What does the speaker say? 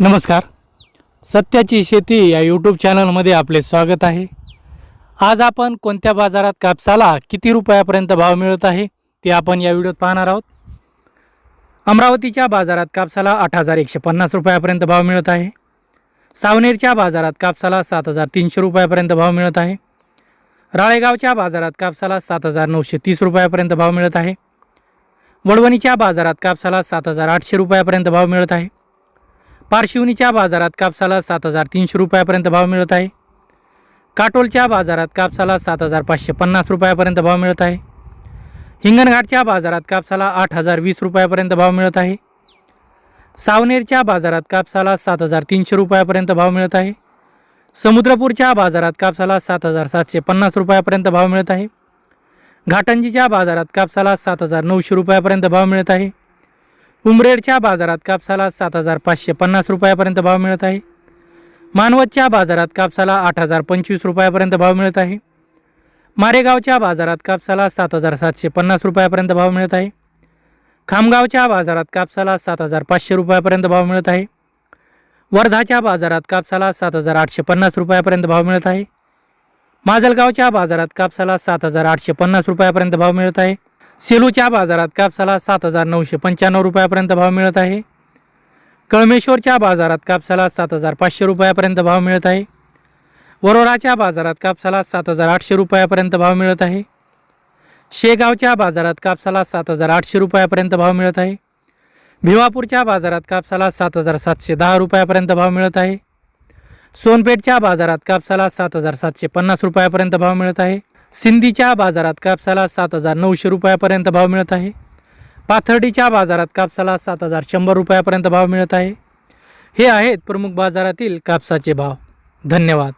नमस्कार. सत्याची शेती या यूट्यूब चॅनलमध्ये आपले स्वागत आहे. आज आपण कोणत्या बाजारात कापसाला किती रुपयापर्यंत भाव मिळत आहे ते आपण या व्हिडिओत पाहणार आहोत. अमरावतीच्या बाजारात कापसाला आठ हजार एकशे पन्नास रुपयापर्यंत भाव मिळत आहे. सावनेरच्या बाजारात कापसाला सात हजार तीनशे रुपयापर्यंत भाव मिळत आहे. राळेगावच्या बाजारात कापसाला सात हजार नऊशे तीस रुपयापर्यंत भाव मिळत आहे. वडवणीच्या बाजारात कापसाला सात हजार आठशे रुपयापर्यंत भाव मिळत आहे. पारशिवनीच्या बाजारात कापसाला सात हजार तीनशे रुपयापर्यंत भाव मिळत आहे. काटोलच्या बाजारात कापसाला सात हजार पाचशे पन्नास रुपयापर्यंत भाव मिळत आहे. हिंगणघाटच्या बाजारात कापसाला आठ हजार वीस रुपयापर्यंत भाव मिळत आहे. सावनेरच्या बाजारात कापसाला सात हजार तीनशे रुपयापर्यंत भाव मिळत आहे. समुद्रपूरच्या बाजारात कापसाला सात हजार सातशे पन्नास रुपयापर्यंत भाव मिळत आहे. घाटंजीच्या बाजारात कापसाला सात हजार नऊशे रुपयापर्यंत भाव मिळत आहे. उमरेडच्या बाजारात कापसाला सात हजार पाचशे पन्नास रुपयापर्यंत भाव मिळत आहे. मानवतच्या बाजारात कापसाला आठ हजार पंचवीस रुपयापर्यंत भाव मिळत आहे. मारेगावच्या बाजारात कापसाला सात हजार सातशे पन्नास रुपयापर्यंत भाव मिळत आहे. खामगावच्या बाजारात कापसाला सात हजार पाचशे रुपयापर्यंत भाव मिळत आहे. वर्धाच्या बाजारात कापसाला सात हजार आठशे पन्नास रुपयापर्यंत भाव मिळत आहे. माजलगावच्या बाजारात कापसाला सात हजार आठशे पन्नास रुपयापर्यंत भाव मिळत आहे. सेलूच्या बाजारात कापसाला सात हजार नऊशे पंच्याण्णव रुपयापर्यंत भाव मिळत आहे. कळमेश्वरच्या बाजारात कापसाला सात हजार पाचशे रुपयापर्यंत भाव मिळत आहे. वरोराच्या बाजारात कापसाला सात हजार आठशे रुपयापर्यंत भाव मिळत आहे. शेगावच्या बाजारात कापसाला सात हजार आठशे रुपयापर्यंत भाव मिळत आहे. भिवापूरच्या बाजारात कापसाला सात हजार सातशे दहा रुपयापर्यंत भाव मिळत आहे. सोनपेठच्या बाजारात कापसाला सात हजार सातशे पन्नास रुपयापर्यंत भाव मिळत आहे. सिंधीच्या बाजारात कापसाला सात हजार नऊशे रुपयापर्यंत भाव मिळत आहे. पाथर्डीच्या बाजारात कापसाला सात हजार शंभर रुपयापर्यंत भाव मिळत आहे. हे आहेत प्रमुख बाजारातील कापसाचे भाव. धन्यवाद.